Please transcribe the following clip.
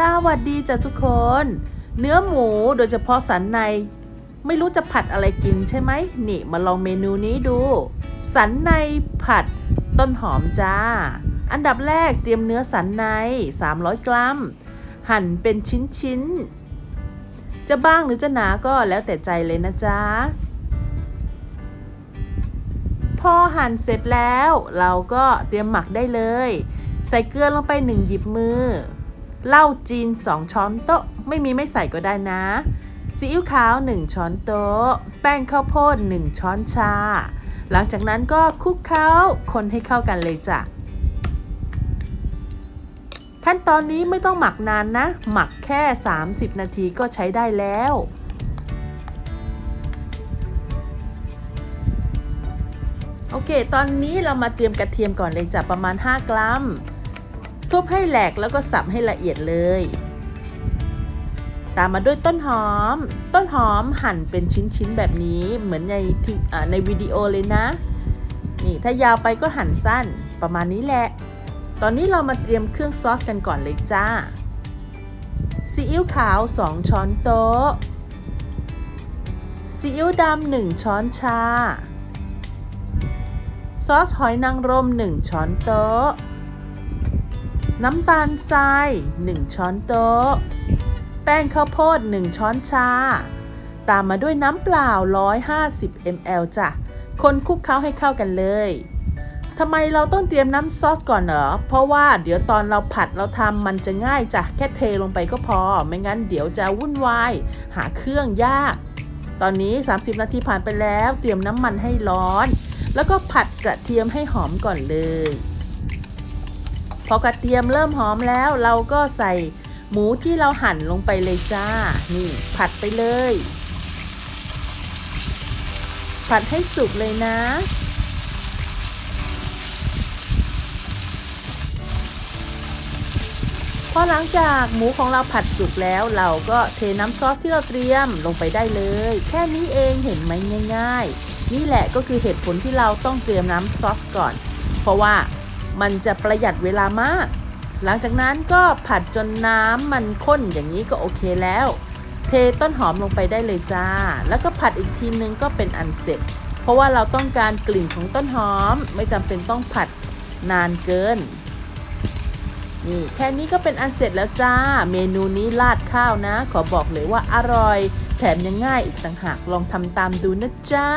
สวัสดีจ้ะทุกคน เนื้อหมูโดยเฉพาะสันใน ไม่รู้จะผัดอะไรกินใช่ไหมนี่มาลองเมนูนี้ดู สันในผัดต้นหอมจ้า อันดับแรกเตรียมเนื้อสันใน 300 กรัม หั่นเป็นชิ้นๆ จะบ้างหรือจะหนาก็แล้วแต่ใจเลยนะจ๊ะพอหั่นเสร็จแล้วเราก็เตรียมหมักได้เลย ใส่เกลือลงไปหนึ่งหยิบมือ เหล้าจีน 2 ช้อนโต๊ะ ไม่มีไม่ใส่ก็ได้นะ ซีอิ๊วขาว 1 ช้อนโต๊ะ แป้งข้าวโพด 1 ช้อนชา หลังจากนั้นก็คลุกเคล้าคนให้เข้ากันเลยจ้ะ ขั้นตอนนี้ไม่ต้องหมักนานนะ หมักแค่ 30 นาทีก็ใช้ได้แล้วโอเค ตอนนี้เรามาเตรียมกระเทียมก่อนเลยจ้ะประมาณ 5 กรัม ทุบให้แหลกแล้วก็สับให้ละเอียดเลย ตามมาด้วยต้นหอม ต้นหอมหั่นเป็นชิ้นๆแบบนี้เหมือนในในวิดีโอเลยนะ นี่ถ้ายาวไปก็หั่นสั้นประมาณนี้แหละ ตอนนี้เรามาเตรียมเครื่องซอสกันก่อนเลยจ้า ซีอิ๊วขาว 2 ช้อนโต๊ะ ซีอิ๊วดำ1ช้อนชา ซอสหอยนางรม 1 ช้อนโต๊ะ น้ำตาลทราย 1 ช้อนโต๊ะ แป้งข้าวโพด 1 ช้อนชา ตามมาด้วยน้ำเปล่า 150 ml จ้ะ คนคลุกเคล้าให้เข้ากันเลยทำไมเราต้องเตรียมน้ำซอสก่อนเหรอ เพราะว่าเดี๋ยวตอนเราผัดเราทำมันจะง่ายจ้ะ แค่เทลงไปก็พอ ไม่งั้นเดี๋ยวจะวุ่นวาย หาเครื่องยาก ตอนนี้ 30 นาทีผ่านไปแล้ว เตรียมน้ำมันให้ร้อน แล้วก็ผัดกระเทียมให้หอมก่อนเลย พอกระเทียมเริ่มหอมแล้ว เราก็ใส่หมูที่เราหั่นลงไปเลยจ้า นี่ผัดไปเลย ผัดให้สุกเลยนะ พอหลังจากหมูของเราผัดสุกแล้ว เราก็เทน้ำซอสที่เราเตรียมลงไปได้เลย แค่นี้เองเห็นไหมง่าย ๆ นี่แหละก็คือเหตุผลที่เราต้องเตรียมน้ำซอสก่อน เพราะว่า มันจะประหยัดเวลามาก หลังจากนั้นก็ผัดจนน้ำมันข้นอย่างนี้ก็โอเคแล้ว เทต้นหอมลงไปได้เลยจ้า แล้วก็ผัดอีกทีนึงก็เป็นอันเสร็จ เพราะว่าเราต้องการกลิ่นของต้นหอมไม่จำเป็นต้องผัดนานเกินนี่แค่นี้ก็เป็นอันเสร็จแล้วจ้า เมนูนี้ราดข้าวนะ ขอบอกเลยว่าอร่อย แถมยังง่ายอีกต่างหากลองทำตามดูนะจ๊ะ